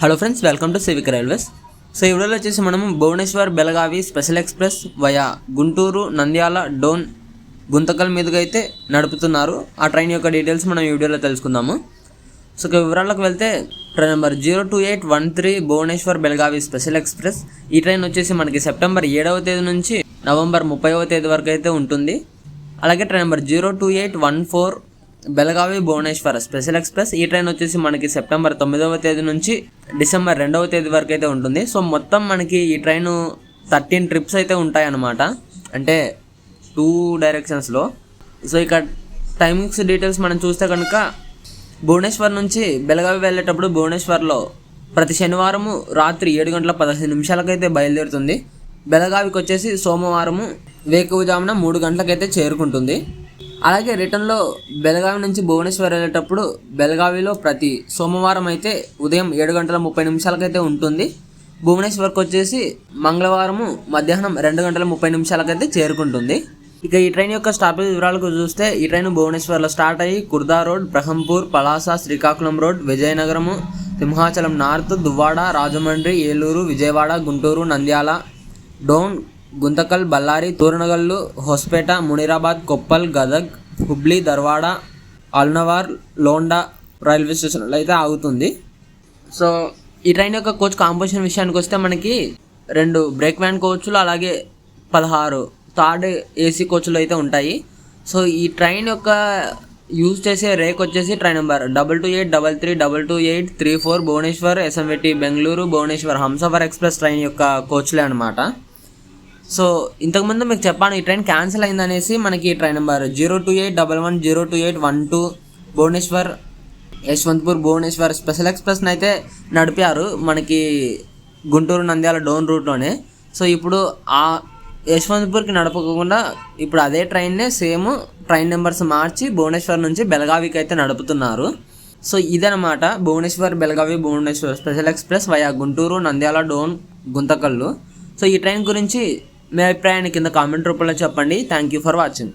Hello friends welcome to civic railways so ఈ వీడియోలో వచ్చేసి మనం Bhubaneswar Belagavi special express via Guntur Nandyal Dhone Guntakal మీదుగా అయితే నడుపుతున్నారు. ఆ ట్రైన్ యొక్క డీటెయిల్స్ మనం ఈ వీడియోలో తెలుసుకుందాము. సో ఇక వివరాలకు వెళ్తే train number zero two eight one three Bhubaneswar Belagavi special express ఈ ట్రైన్ వచ్చేసి మనకి సెప్టెంబర్ ఏడవ తేదీ నుంచి నవంబర్ ముప్పైవ తేదీ వరకు అయితే ఉంటుంది. అలాగే train number zero two eight one four Belagavi Bhubaneswar. Special express ఈ ట్రైన్ వచ్చేసి మనకి సెప్టెంబర్ తొమ్మిదవ తేదీ నుంచి డిసెంబర్ రెండవ తేదీ వరకు అయితే ఉంటుంది. సో మొత్తం మనకి ఈ ట్రైన్ థర్టీన్ ట్రిప్స్ అయితే ఉంటాయి అన్నమాట అంటే టూ డైరెక్షన్స్లో సో ఇక టైమింగ్స్ డీటెయిల్స్ మనం చూస్తే కనుక భువనేశ్వర్ నుంచి బెలగావి వెళ్ళేటప్పుడు భువనేశ్వర్లో ప్రతి శనివారము రాత్రి ఏడు గంటల పదహైదు నిమిషాలకైతే బయలుదేరుతుంది. బెలగావికి వచ్చేసి సోమవారము వేకువజామున మూడు గంటలకైతే చేరుకుంటుంది. అలాగే రిటర్న్లో బెలగావి నుంచి భువనేశ్వర్ వెళ్ళేటప్పుడు బెలగావిలో ప్రతి సోమవారం అయితే ఉదయం ఏడు గంటల ముప్పై నిమిషాలకైతే ఉంటుంది. భువనేశ్వర్కి వచ్చేసి మంగళవారము మధ్యాహ్నం రెండు గంటల ముప్పై నిమిషాలకైతే చేరుకుంటుంది. ఇక ఈ ట్రైన్ యొక్క స్టాపేజ్ వివరాలకు చూస్తే ఈ ట్రైన్ భువనేశ్వర్లో స్టార్ట్ అయ్యి Khurda road Brahmapur Palasa Srikakulam road Vizianagaram Simhachalam north Duvvada Rajahmundry Eluru Vijayawada Guntur Nandyal Dhone Guntakal Ballari Toranagallu Hospet Munirabad Koppal Gadag Hubli Dharwad Alnavar Londa railway స్టేషన్లో అయితే ఆగుతుంది. So ఈ train యొక్క coach composition విషయానికి వస్తే మనకి రెండు break van కోచ్లు అలాగే పదహారు థర్డ్ ఏసీ కోచ్లు అయితే ఉంటాయి. సో ఈ ట్రైన్ యొక్క యూజ్ చేసే రేక్ వచ్చేసి train number double two eight double three double two eight three four Bhubaneswar SMVT Bengaluru Bhubaneswar Humsafar express train యొక్క కోచ్లే అనమాట సో ఇంతకుముందు మీకు చెప్పాను ఈ ట్రైన్ క్యాన్సిల్ అయిందనేసి మనకి train number zero two eight double one zero two eight one two Bhubaneswar Yesvantpur Bhubaneswar special ఎక్స్ప్రెస్ని అయితే నడిపారు మనకి గుంటూరు నంద్యాల డోన్ రూట్లోనే. సో ఇప్పుడు ఆ యశ్వంత్పూర్కి నడపకుండా ఇప్పుడు అదే ట్రైన్నే సేమ్ ట్రైన్ నెంబర్స్ మార్చి భువనేశ్వర్ నుంచి బెలగావికి అయితే నడుపుతున్నారు. సో ఇదనమాట Bhubaneswar Belagavi Bhubaneswar special express via Guntur Nandyal Dhone Guntakal. So ఈ ట్రైన్ గురించి మీ అభిప్రాయాన్ని కింద కామెంట్ రూపంలో చెప్పండి. Thank you for watching